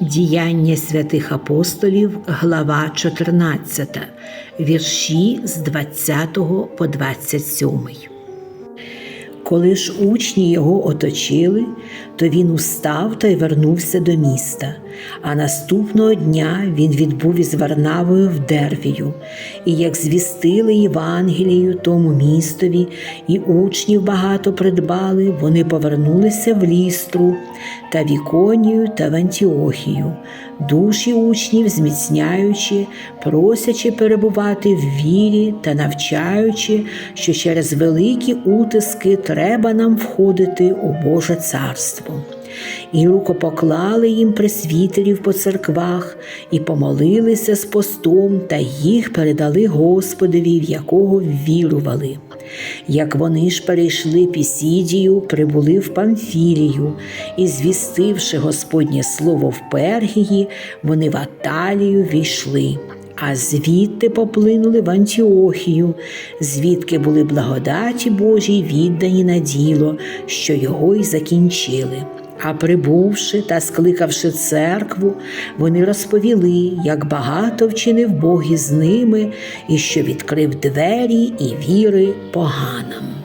Діяння святих апостолів, глава 14, вірші з 20 по 27. Коли ж учні його оточили, то він устав та й вернувся до міста. А наступного дня він відбув із Варнавою в Дервію, і як звістили Євангелію тому містові, і учнів багато придбали, вони повернулися в лістру та в Іконію та в Антіохію, душі учнів зміцняючи, просячи перебувати в вірі та навчаючи, що через великі утиски треба нам входити у Боже царство. І рукопоклали їм пресвітерів по церквах, і помолилися з постом, та їх передали Господові, в якого ввірували. Як вони ж перейшли Пісідію, прибули в Памфілію, і, звістивши Господнє слово в Пергії, вони в Аталію війшли. А звідти поплинули в Антіохію, звідки були благодаті Божій віддані на діло, що його й закінчили. А прибувши та скликавши церкву, вони розповіли, як багато вчинив Бог із ними, і що відкрив двері і віри поганам.